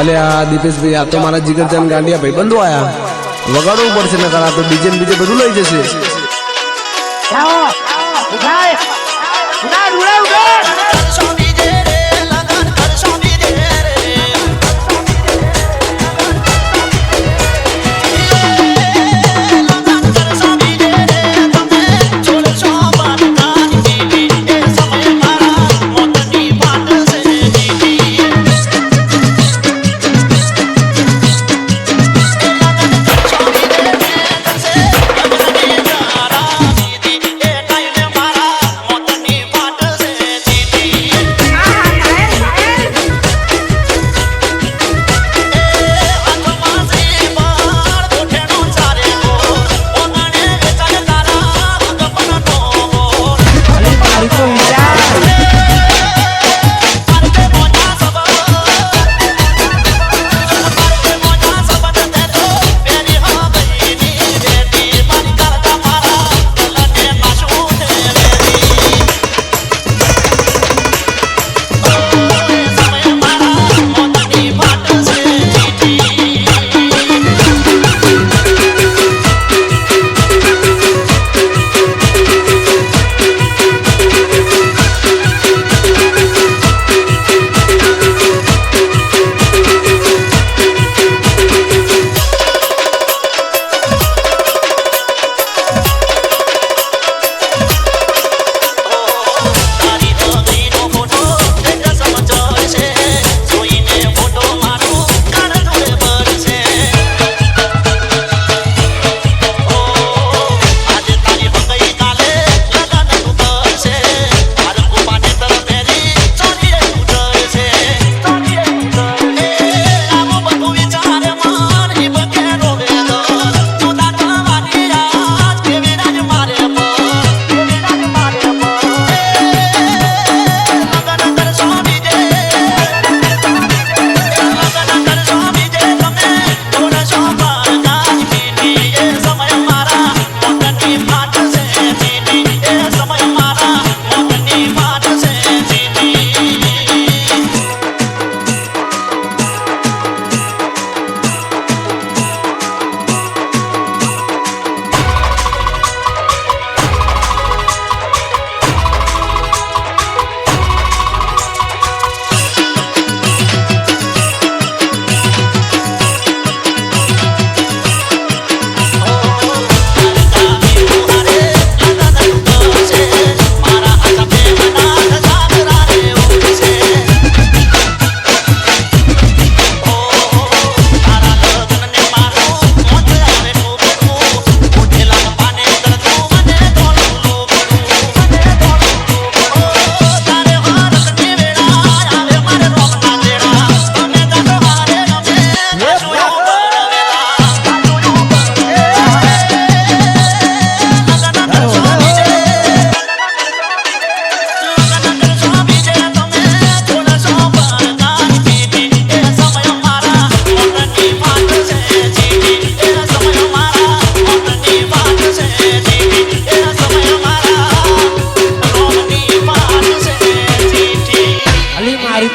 અલે આ દીપેશભાઈ, આ તો મારા જીગરજાન ગાંડિયા ભાઈ બંધો આયા. વગાડવું પડશે ને આ તો ડીજે બીજે બધું લઈ જશે. ઉઠાય ઉઠાય ઉઠાય ઉઠાય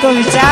escuchar.